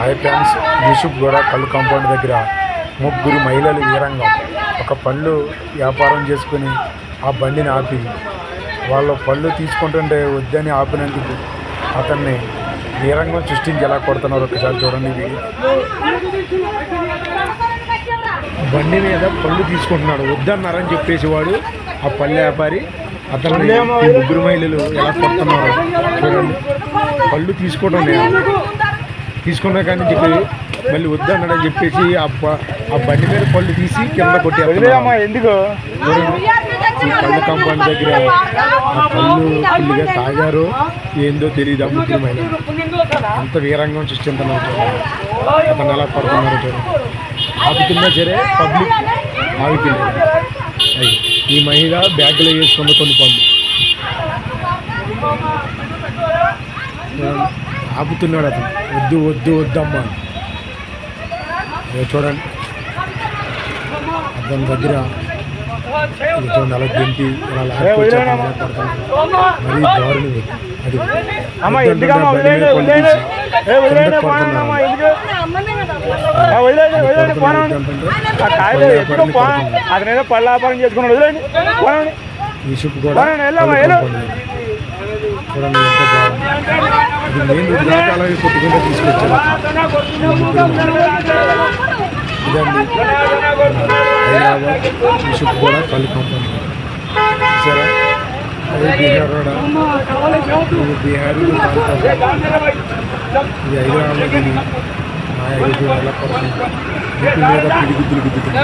High fans Yusuf కూడా కళ్ళు compound దగ్గర ముగ్గురు మహిళలు వీరంగం ఒక పళ్ళు వ్యాపారం చేసుకుని ఆ బండిని ఆపి వాళ్ళు పళ్ళు తీసుకుంటుంటే వద్దని ఆపినందుకు అతన్ని వీరంగం సృష్టించి ఎలా కొడుతున్నారు ఒకసారి చూడండి ఇది. బండి మీద పళ్ళు తీసుకుంటున్నాడు. వద్దన్నారని చెప్పేసి వాడు ఆ పళ్ళు వ్యాపారి అతను ముగ్గురు మహిళలు ఎలా కొడుతున్నారు చూడండి. పళ్ళు తీసుకోవడం లేదు. తీసుకున్నా కానీ చెప్పి మళ్ళీ వద్దన్నాడని చెప్పేసి ఆ బండి మీద పళ్ళు తీసి కింద ఎందుకు? ఈ పళ్ళు కాంపౌండ్ దగ్గర ఆ పళ్ళు ఫుల్గా తాగారు. ఏందో తెలియదు ఆ ముగ్గురు అంత వీరంగం చూడండి అతను ఎలా పడుతున్నారు చూడండి ఆపుతున్నా సరే పబ్లిక్ ఆగుతుంది. అయ్యి ఈ మహిళ బ్యాగ్లో వేసుకున్న కొన్ని పళ్ళు. ఆపుతున్నాడు అతను. వద్దు వద్దు వద్దమ్మా చూడండి. అతని దగ్గర చూడండి అలా గెంటి ఇలా. మరీ దారుణం. అది అమ్మ వద్దంటుంటే ఎందుకమ్మా ఆ బండి మీద వదిలేయండి పళ్ళు వదిలేయండి తీసి ఏ వదిలేయండి కిందకు పోనా కొడుతున్నారు. అమ్మా ఎందుకు? ఆ, వదిలేయండి వదిలేయండి పోనా ఆ కాయలు ఎత్తుకో పోనా అతను ఏదో పళ్ళ వ్యాపారం చేసుకున్నాడు. వదిలేండి. యూసుఫ్ కూడా. చూడండి ఎంత బాగుంది ఇది మెయిన్ రోడ్డు దాకా అలాగే కొట్టుకుంటూ తీసుకొచ్చాను ఇదండి హైదరాబాద్ యూసుఫ్ కూడా కళ్ళు కంపెనీ సరే అదే బీహార్ కూడా ఇది బీహార్ ఇది హైదరాబాద్ ఇది మా ఐదు ఎలా పడుతుంది వీటి మీద పిడిగుద్దులు గుద్దుతుంది